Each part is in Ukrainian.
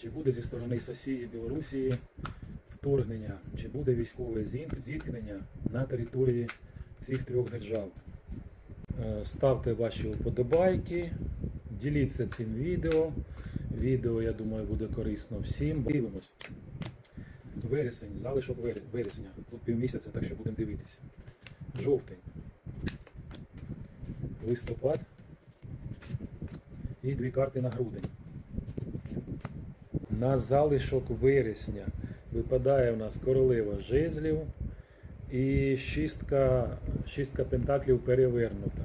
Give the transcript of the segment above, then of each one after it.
чи буде зі сторони Росії Білорусі вторгнення, чи буде військове зіткнення на території цих трьох держав. Е, Ставте ваші вподобайки, діліться цим відео. Відео, я думаю, буде корисно всім. Дивимось. Вересень, залишок вересня. Тут півмісяця, так що будемо дивитися. Жовтень. Листопад. І дві карти на грудень. На залишок вересня випадає у нас королева жезлів і шістка, шістка пентаклів перевернута.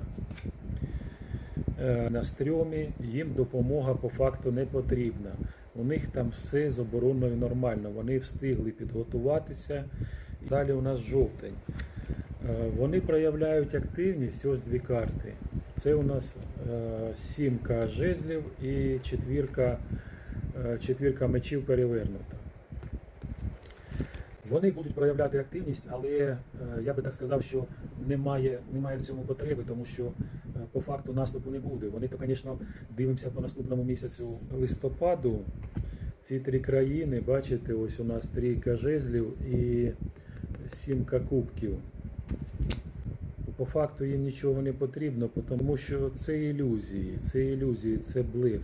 Е, На стрьомі їм допомога по факту не потрібна. У них там все з обороною нормально. Вони встигли підготуватися. Далі у нас жовтень. Е, Вони проявляють активність, ось дві карти. Це у нас е, сімка жезлів і четвірка, четвірка мечів перевернута. Вони будуть проявляти активність, але е, я би так сказав, що немає, немає в цьому потреби, тому що е, по факту наступу не буде. Вони то, звісно, дивимося по наступному місяцю листопаду. Ці три країни, бачите, ось у нас трійка жезлів і сімка кубків. По факту їм нічого не потрібно, тому що це ілюзії, це ілюзії, це блеф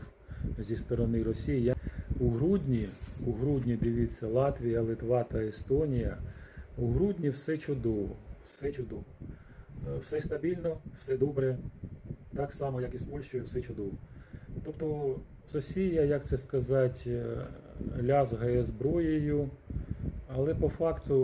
зі сторони Росії. У грудні, у грудні, дивіться, Латвія, Литва та Естонія. У грудні все чудово, все чудово. Е, Все стабільно, все добре. Так само, як і з Польщею, все чудово. Тобто Росія, як це сказати, е, лязгає зброєю, але по факту